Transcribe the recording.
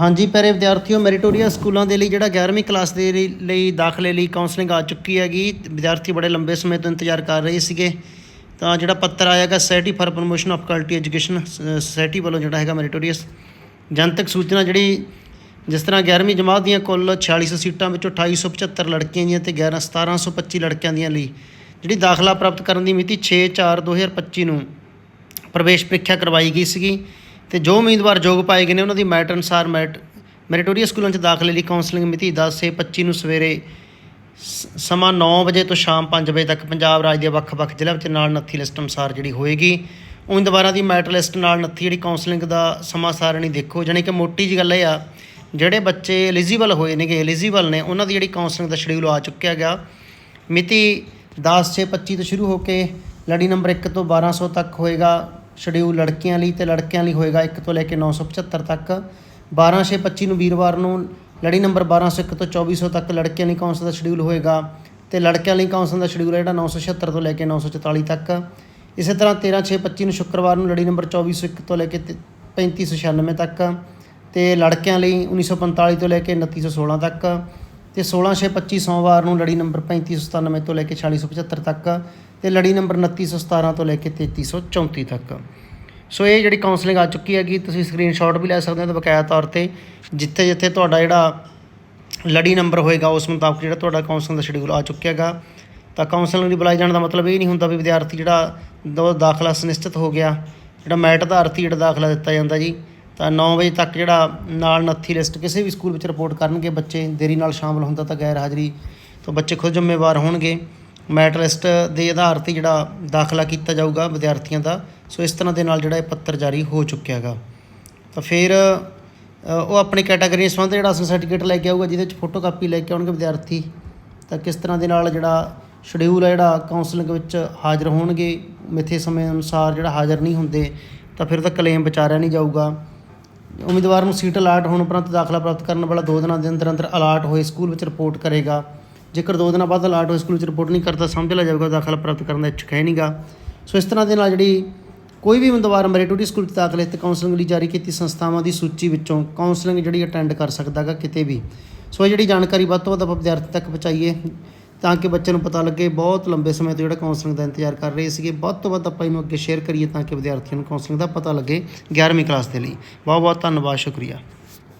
ਹਾਂਜੀ ਪਿਆਰੇ ਵਿਦਿਆਰਥੀਓ ਮੈਰੀਟੋਰੀਅਸ ਸਕੂਲਾਂ ਦੇ ਲਈ ਜਿਹੜਾ 11ਵੀਂ ਕਲਾਸ ਦੇ ਲਈ- ਦਾਖਲੇ ਲਈ ਕਾਉਂਸਲਿੰਗ ਆ ਚੁੱਕੀ ਹੈਗੀ। ਵਿਦਿਆਰਥੀ ਬੜੇ ਲੰਬੇ ਸਮੇਂ ਤੋਂ ਇੰਤਜ਼ਾਰ ਕਰ ਰਹੇ ਸੀਗੇ। ਤਾਂ ਜਿਹੜਾ ਪੱਤਰ ਆਇਆਗਾ society for promotion of quality education society ਵੱਲੋਂ ਜਿਹੜਾ ਹੈਗਾ ਮੈਰੀਟੋਰੀਅਸ ਜਨਤਕ ਸੂਚਨਾ ਜਿਹੜੀ ਜਿਸ ਤਰ੍ਹਾਂ 11ਵੀਂ ਜਮਾਤ ਦੀਆਂ ਕੁੱਲ 4600 ਸੀਟਾਂ ਵਿੱਚੋਂ 2875 ਲੜਕੀਆਂ ਦੀਆਂ ਤੇ 11 1725 ਲੜਕਿਆਂ ਦੀਆਂ ਲਈ ਜਿਹੜੀ ਦਾਖਲਾ ਪ੍ਰਾਪਤ ਕਰਨ ਦੀ ਮਿਤੀ 6/4/2025 ਨੂੰ ਪ੍ਰਵੇਸ਼ ਪ੍ਰੀਖਿਆ ਕਰਵਾਈ ਗਈ ਸੀਗੀ। ਤੇ ਜੋ ਉਮੀਦਵਾਰ ਯੋਗ ਪਾਏ ਗਏ ਨੇ, ਉਹਨਾਂ ਦੀ ਮੈਰਿਟ ਅਨੁਸਾਰ ਮੈਰਿਟ ਮੈਰੀਟੋਰੀਅਸ ਸਕੂਲਾਂ 'ਚ ਦਾਖਲੇ ਲਈ ਕਾਉਂਸਲਿੰਗ ਮਿਤੀ 10/6/25 ਨੂੰ ਸਵੇਰੇ ਸ- ਸਮਾਂ 9 ਵਜੇ ਤੋਂ ਸ਼ਾਮ 5 ਵਜੇ ਤੱਕ ਪੰਜਾਬ ਰਾਜ ਦੇ ਵੱਖ-ਵੱਖ ਜ਼ਿਲ੍ਹਿਆਂ ਵਿੱਚ ਨਾਲ ਨੱਥੀ ਲਿਸਟ ਅਨੁਸਾਰ ਜਿਹੜੀ ਹੋਏਗੀ। ਉਮੀਦਵਾਰਾਂ ਦੀ ਮੈਰਿਟ ਲਿਸਟ ਨਾਲ ਨੱਥੀ ਜਿਹੜੀ ਕਾਉਂਸਲਿੰਗ ਦਾ ਸਮਾਂ ਸਾਰਣੀ ਦੇਖੋ, ਜਾਣੀ ਕਿ ਮੋਟੀ ਜੀ ਗੱਲ ਇਹ ਆ, ਜਿਹੜੇ ਬੱਚੇ ਐਲੀਜੀਬਲ ਹੋਏ ਨੇਗੇ ਐਲੀਜੀਬਲ ਨੇ, ਉਹਨਾਂ ਦੀ ਜਿਹੜੀ ਕਾਉਂਸਲਿੰਗ ਦਾ ਸ਼ਡਿਊਲ ਆ ਚੁੱਕਿਆ ਗਿਆ। ਮਿਤੀ 10/6/25 ਤੋਂ ਸ਼ੁਰੂ ਹੋ ਕੇ ਲੜੀ ਨੰਬਰ 1 ਤੋਂ 1200 ਤੱਕ ਹੋਏਗਾ। ਸ਼ਡਿਊਲ ਲੜਕੀਆਂ ਲਈ ਤੇ ਲੜਕਿਆਂ ਲਈ ਹੋਏਗਾ 1 ਤੋਂ ਲੈ ਕੇ 975 ਤੱਕ। 12/6/25 ਨੂੰ ਵੀਰਵਾਰ ਨੂੰ ਲੜੀ ਨੰਬਰ 1201 ਤੋਂ 2400 ਤੱਕ ਲੜਕਿਆਂ ਲਈ ਕੌਂਸਲ ਦਾ ਸ਼ਡਿਊਲ ਹੋਏਗਾ ਤੇ ਲੜਕਿਆਂ ਲਈ ਕੌਂਸਲ ਦਾ ਸ਼ਡਿਊਲ ਹੈ ਜਿਹੜਾ 976 ਤੋਂ ਲੈ ਕੇ 944 ਤੱਕ। ਇਸੇ ਤਰ੍ਹਾਂ 13/6/25 ਨੂੰ ਸ਼ੁੱਕਰਵਾਰ ਨੂੰ ਲੜੀ ਨੰਬਰ 2401 ਤੋਂ ਲੈ ਕੇ ਤੇ 3596 ਤੱਕ ਤੇ ਲੜਕਿਆਂ ਲਈ 1945 ਤੋਂ ਲੈ ਕੇ 2916 ਤੱਕ। ਤੇ 16/6/25 ਸੋਮਵਾਰ ਨੂੰ ਲੜੀ ਨੰਬਰ 3597 ਤੋਂ ਲੈ ਕੇ 4675 ਤੱਕ ਤੇ ਲੜੀ ਨੰਬਰ 2917 ਤੋਂ ਲੈ ਕੇ 3334 ਤੱਕ। ਸੋ ਇਹ ਜਿਹੜੀ ਕਾਉਂਸਲਿੰਗ ਆ ਚੁੱਕੀ ਹੈਗੀ, ਤੁਸੀਂ ਸਕਰੀਨਸ਼ਾਟ ਵੀ ਲੈ ਸਕਦੇ ਹੋ ਤੇ ਬਕਾਇਆ ਤੌਰ ਤੇ ਜਿੱਥੇ ਜਿੱਥੇ ਤੁਹਾਡਾ ਜਿਹੜਾ ਲੜੀ ਨੰਬਰ ਹੋਏਗਾ, ਉਸ ਮੁਤਾਬਕ ਜਿਹੜਾ ਤੁਹਾਡਾ ਕਾਉਂਸਲਿੰਗ ਦਾ ਸ਼ਡਿਊਲ ਆ ਚੁੱਕਿਆ ਹੈਗਾ। ਤਾਂ ਕਾਉਂਸਲਿੰਗ ਦੀ ਬੁਲਾਏ ਜਾਣ ਦਾ ਮਤਲਬ ਇਹ ਨਹੀਂ ਹੁੰਦਾ ਵੀ ਵਿਦਿਆਰਥੀ ਜਿਹੜਾ ਦੋ ਦਾਖਲਾ ਸੁਨਿਸ਼ਚਿਤ ਹੋ ਗਿਆ, ਜਿਹੜਾ ਮੈਟ ਆਧਾਰਿਤ ਹੀ ਜਿਹੜਾ ਦਾਖਲਾ ਦਿੱਤਾ ਜਾਂਦਾ ਜੀ। ਤਾਂ 9 ਵਜੇ ਤੱਕ ਜਿਹੜਾ ਨਾਲ ਨੱਥੀ ਲਿਸਟ ਕਿਸੇ ਵੀ ਸਕੂਲ ਵਿੱਚ ਰਿਪੋਰਟ ਕਰਨਗੇ, ਬੱਚੇ ਦੇਰੀ ਨਾਲ ਸ਼ਾਮਲ ਹੁੰਦਾ ਤਾਂ ਗੈਰ ਹਾਜ਼ਰੀ ਤੋਂ ਬੱਚੇ ਖੁਦ ਜ਼ਿੰਮੇਵਾਰ ਹੋਣਗੇ। ਮੈਟ ਲਿਸਟ ਦੇ ਆਧਾਰ ਤੇ ਜਿਹੜਾ ਦਾਖਲਾ ਕੀਤਾ ਜਾਊਗਾ ਵਿਦਿਆਰਥੀਆਂ ਦਾ, ਸੋ ਇਸ ਤਰ੍ਹਾਂ ਦੇ ਨਾਲ ਜਿਹੜਾ ਇਹ ਪੱਤਰ ਜਾਰੀ ਹੋ ਚੁੱਕਿਆ ਹੈਗਾ। ਤਾਂ ਫਿਰ ਉਹ ਆਪਣੀ ਕੈਟਾਗਰੀ ਸੰਬੰਧ ਜਿਹੜਾ ਸਰਟੀਫਿਕੇਟ ਲੈ ਕੇ ਆਊਗਾ, ਜਿਹਦੇ ਵਿੱਚ ਫੋਟੋ ਕਾਪੀ ਲੈ ਕੇ ਆਉਣਗੇ ਵਿਦਿਆਰਥੀ। ਤਾਂ ਕਿਸ ਤਰ੍ਹਾਂ ਦੇ ਨਾਲ ਜਿਹੜਾ ਸ਼ਡਿਊਲ ਹੈ ਜਿਹੜਾ ਕਾਉਂਸਲਿੰਗ ਵਿੱਚ ਹਾਜ਼ਰ ਹੋਣਗੇ, ਮਿੱਥੇ ਸਮੇਂ ਅਨੁਸਾਰ ਜਿਹੜਾ ਹਾਜ਼ਰ ਨਹੀਂ ਹੁੰਦੇ, ਤਾਂ ਫਿਰ ਤਾਂ ਕਲੇਮ ਵਿਚਾਰਿਆ ਨਹੀਂ ਜਾਊਗਾ। ਉਮੀਦਵਾਰ ਨੂੰ ਸੀਟ ਅਲਾਟ ਹੋਣ ਉਪਰੰਤ ਦਾਖਲਾ ਪ੍ਰਾਪਤ ਕਰਨ ਵਾਲਾ 2 ਦਿਨਾਂ ਦੇ ਅੰਦਰ ਅੰਦਰ ਅਲਾਟ ਹੋਏ ਸਕੂਲ ਵਿੱਚ ਰਿਪੋਰਟ ਕਰੇਗਾ। ਜੇਕਰ 2 ਦਿਨਾਂ ਬਾਅਦ ਅਲਾਟ ਹੋਏ ਸਕੂਲ ਵਿੱਚ ਰਿਪੋਰਟ ਨਹੀਂ ਕਰਦਾ, ਸਮਝ ਲਿਆ ਜਾਵੇਗਾ, ਦਾਖਲਾ ਪ੍ਰਾਪਤ ਕਰਨ ਦਾ ਇੱਛੁਕ ਹੈ ਨਹੀਂਗਾ। ਸੋ ਇਸ ਤਰ੍ਹਾਂ ਦੇ ਨਾਲ ਜਿਹੜੀ ਕੋਈ ਵੀ ਉਮੀਦਵਾਰ ਮੈਰੀਟੋਰੀ ਸਕੂਲ ਵਿੱਚ ਦਾਖਲੇ ਤੇ ਕਾਉਂਸਲਿੰਗ ਲਈ ਜਾਰੀ ਕੀਤੀ ਸੰਸਥਾਵਾਂ ਦੀ ਸੂਚੀ ਵਿੱਚੋਂ ਕਾਉਂਸਲਿੰਗ ਜਿਹੜੀ ਅਟੈਂਡ ਕਰ ਸਕਦਾਗਾ ਕਿਤੇ ਵੀ। ਸੋ ਇਹ ਜਿਹੜੀ ਜਾਣਕਾਰੀ ਵੱਧ ਤੋਂ ਵੱਧ ਆਪਾਂ ਵਿਦਿਆਰਥੀ ਤੱਕ ਪਹੁੰਚਾਈਏ ਤਾਂ ਕਿ ਬੱਚੇ ਨੂੰ ਪਤਾ ਲੱਗੇ ਬਹੁਤ ਲੰਬੇ ਸਮੇਂ ਤੋਂ ਜਿਹੜਾ ਕਾਉਂਸਲਿੰਗ ਦਾ ਇੰਤਜ਼ਾਰ ਕਰ ਰਹੇ ਸੀਗੇ। ਵੱਧ ਤੋਂ ਵੱਧ ਆਪਾਂ ਇਹਨੂੰ ਅੱਗੇ ਸ਼ੇਅਰ ਕਰੀਏ ਤਾਂ ਕਿ ਵਿਦਿਆਰਥੀਆਂ ਨੂੰ ਕਾਉਂਸਲਿੰਗ ਦਾ ਪਤਾ ਲੱਗੇ 11ਵੀਂ ਕਲਾਸ ਦੇ ਲਈ। ਬਹੁਤ ਬਹੁਤ ਧੰਨਵਾਦ, ਸ਼ੁਕਰੀਆ।